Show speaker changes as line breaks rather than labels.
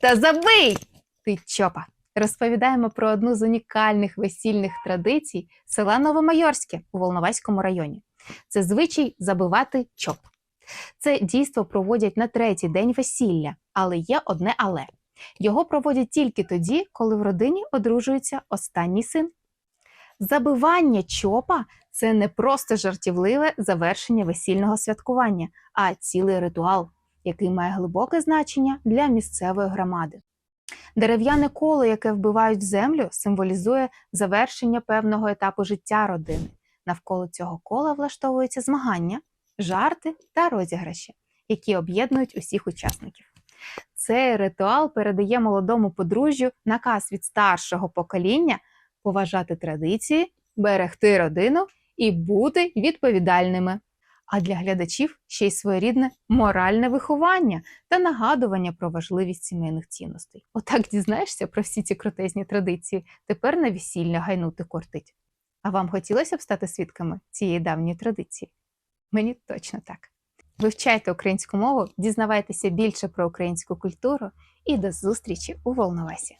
Та забий! Ти чопа! Розповідаємо про одну з унікальних весільних традицій села Новомайорське у Волноваському районі. Це звичай забивати чоп. Це дійство проводять на третій день весілля, але є одне але. Його проводять тільки тоді, коли в родині одружується останній син. Забивання чопа це не просто жартівливе завершення весільного святкування, а цілий ритуал, який має глибоке значення для місцевої громади. Дерев'яне коло, яке вбивають в землю, символізує завершення певного етапу життя родини. Навколо цього кола влаштовуються змагання, жарти та розіграші, які об'єднують усіх учасників. Цей ритуал передає молодому подружжю наказ від старшого покоління поважати традиції, берегти родину і бути відповідальними. А для глядачів ще й своєрідне моральне виховання та нагадування про важливість сімейних цінностей. Отак дізнаєшся про всі ці крутезні традиції, тепер на весілля гайнути кортить. А вам хотілося б стати свідками цієї давньої традиції? Мені точно так. Вивчайте українську мову, дізнавайтеся більше про українську культуру і до зустрічі у Волновасі!